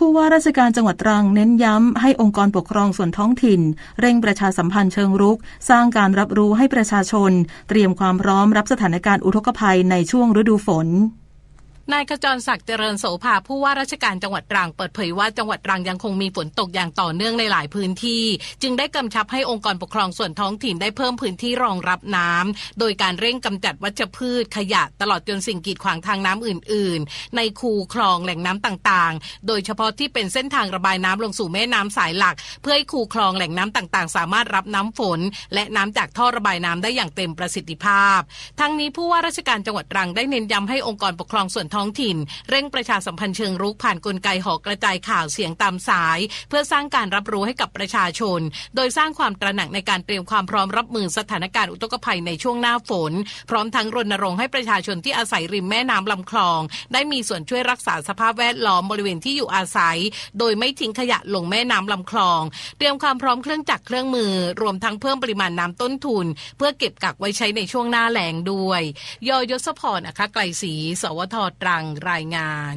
ผู้ว่าราชการจังหวัดตรังเน้นย้ำให้องค์กรปกครองส่วนท้องถิ่น เร่งประชาสัมพันธ์เชิงรุก สร้างการรับรู้ให้ประชาชน เตรียมความพร้อมรับสถานการณ์อุทกภัยในช่วงฤดูฝน นายขจรศักดิ์เจริญโสภาผู้ว่าราชการจังหวัดตรังเปิดเผยว่าจังหวัดตรังยังคงมีฝนตกอย่างต่อเนื่องในหลายพื้นที่ จึงได้กำชับให้องค์กรปกครองส่วนท้องถิ่นได้เพิ่มพื้นที่รองรับน้ำโดยการเร่งกำจัดวัชพืช ขยะตลอดจนสิ่งกีดขวางทางน้ำอื่น ๆ ในคูคลองแหล่งน้ำต่างๆ โดยเฉพาะที่เป็นเส้นทางระบายน้ำลงสู่แม่น้ำสายหลัก เพื่อให้คูคลองแหล่งน้ำต่างๆ สามารถรับน้ำฝน และน้ำจากท่อระบายน้ำได้อย่างเต็มประสิทธิภาพ ทั้งนี้ผู้ว่าราชการจังหวัดตรังได้เน้นย้ำให้องค์กรปกครองส่วนท้องถิ่น เร่งประชาสัมพันธ์เชิงรุกผ่านกลไกหอกระจายข่าวเสียงตามสาย เพื่อสร้างการรับรู้ให้กับประชาชน โดยสร้างความตระหนักในการเตรียมความพร้อมรับมือสถานการณ์อุทกภัยในช่วงหน้าฝน พร้อมทั้งรณรงค์ให้ประชาชนที่อาศัยริมแม่น้ำลำคลอง ได้มีส่วนช่วยรักษาสภาพแวดล้อมบริเวณที่อยู่อาศัย โดยไม่ทิ้งขยะลงแม่น้ำลำคลอง เตรียมความพร้อมเครื่องจักรเครื่องมือ รวมทั้งเพิ่มปริมาณน้ำต้นทุน เพื่อเก็บกักไว้ใช้ในช่วงหน้าแล้งด้วยยอยศพรอัครไกลศรีสวทตรังรายงาน